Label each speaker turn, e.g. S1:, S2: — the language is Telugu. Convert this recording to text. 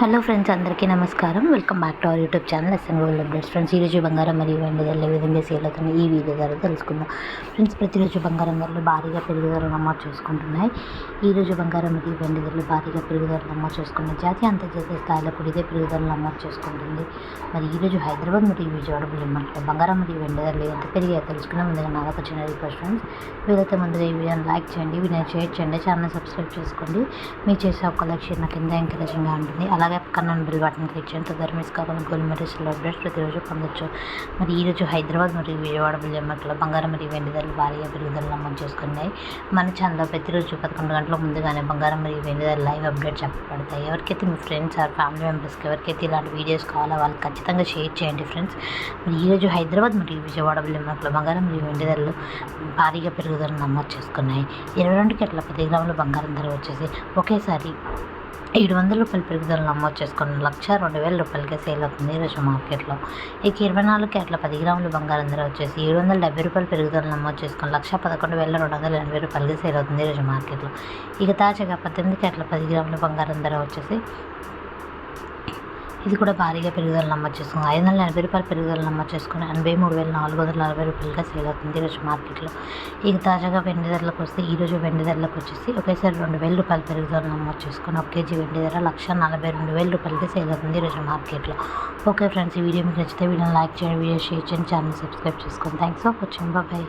S1: హలో ఫ్రెండ్స్ అందరికీ నమస్కారం. Welcome back to our YouTube channel. SN world updates. Friends ఈరోజు బంగారం మరియు వెండి ధరలు ఏ విధంగా సేల్ అవుతున్నాయి? ఈ వీడియో ద్వారా తెలుసుకుందాం. ఫ్రెండ్స్ ప్రతిరోజు బంగారం ధరలు భారీగా పెరుగుదల నమోదు చేసుకుంటున్నాయి. ఈరోజు బంగారం మరియు వెండి ధరలు భారీగా పెరుగుదల నమోదు చేసుకున్నాయి జాతీయ అంతర్జాతీయ స్థాయిలో కూడా ఇదే పెరుగుదల నమోదు చేసుకుంటుంది. మరి ఈరోజు హైదరాబాద్ మరియు విజయవాడ బుల్లిమంట్లో బంగారం మరియు వెండి ధరలు ఎంత పెరిగాయో తెలుసుకున్న ముందుగా నాకు చిన్న రిక్వెస్ట్ ఫ్రెండ్స్ వీలైతే ముందుగా ఈ వీడియోని లైక్ చేయండి వీడియో షేర్ చేయండి ఛానల్ సబ్స్క్రైబ్ చేసుకోండి. మీరు చేసే ఒక లక్ష్యం నాకు కింద ఎంకరేజింగ్గా ఉంటుంది. అలా అలాగే పక్కన బిల్ బటన్ క్లిక్ చేయండి తొందర మిస్ కాకుండా గోల్డ్ మెటీరియల్ అప్డేట్స్ ప్రతిరోజు పొందొచ్చు మరి ఈరోజు హైదరాబాద్ మరియు విజయవాడ బిల్జమ్మట్లో బంగారం మరియు వెండి ధరలు భారీగా పెరుగుదల నమోదు చేసుకున్నాయి మన ఛానల్లో ప్రతిరోజు పదకొండు గంటల ముందుగానే బంగారం మరియు వెండి ధరలు లైవ్ అప్డేట్ చెప్పబడతాయి ఎవరికైతే మీ ఫ్రెండ్స్ ఆర్ ఫ్యామిలీ మెంబర్స్కి ఎవరికైతే ఇలాంటి వీడియోస్ కావాలో వాళ్ళు ఖచ్చితంగా షేర్ చేయండి ఫ్రెండ్స్ మరి ఈరోజు హైదరాబాద్ మరియు విజయవాడ బిల్జమ్మట్లో బంగారం మరియు వెండి ధరలు భారీగా పెరుగుదల నమోదు చేసుకున్నాయి ఇరవై రెండు గంటల పది గ్రాముల బంగారం ధర వచ్చేసి ఒకేసారి ఏడు వందల రూపాయల పెరుగుదల నమోదు చేసుకున్న లక్ష రెండు వేల రూపాయలకే సేల్ అవుతుంది ఈరోజు మార్కెట్లో. ఇక ఇరవై నాలుగు క్యాట్ల పది గ్రాముల బంగారం ధర వచ్చేసి ఏడు వందల డెబ్బై రూపాయల పెరుగుదల నమోదు చేసుకుని లక్ష పదకొండు వేల రెండు వందల ఎనభై రూపాయలకి సేల్ అవుతుంది ఈరోజు మార్కెట్లో. ఇక తాజాగా పద్దెనిమిది క్యాట్ల పది గ్రాముల బంగారం ధర వచ్చేసి ఇది కూడా భారీగా పెరుగుదల నమోదు చేసుకుంది. ఐదు వందల ఎనభై రూపాయల పెరుగుదల నమోదు చేసుకుని ఎనభై మూడు వేల నాలుగు వందల నలభై రూపాయలుగా సేల్ అవుతుంది. ఈరోజు మార్కెట్లో ఇక తాజాగా వెండి ధరలకు వస్తే ఈరోజు వెండి ధరలకు వచ్చేసి ఒకేసారి రెండు వేల రూపాయల పెరుగుదల నమోదు చేసుకుని ఒక కేజీ వెండి ధర లక్ష నలభై రెండు వేల రూపాయలకి సేల్ అవుతుంది ఈరోజు మార్కెట్లో. ఓకే ఫ్రెండ్స్ ఈ వీడియో మీకు నచ్చితే వీడియోని లైక్ చేయండి వీడియో షేర్ చేయండి ఛానల్ సబ్స్క్రైబ్ చేసుకోండి. Thanks for watching. బాయ్.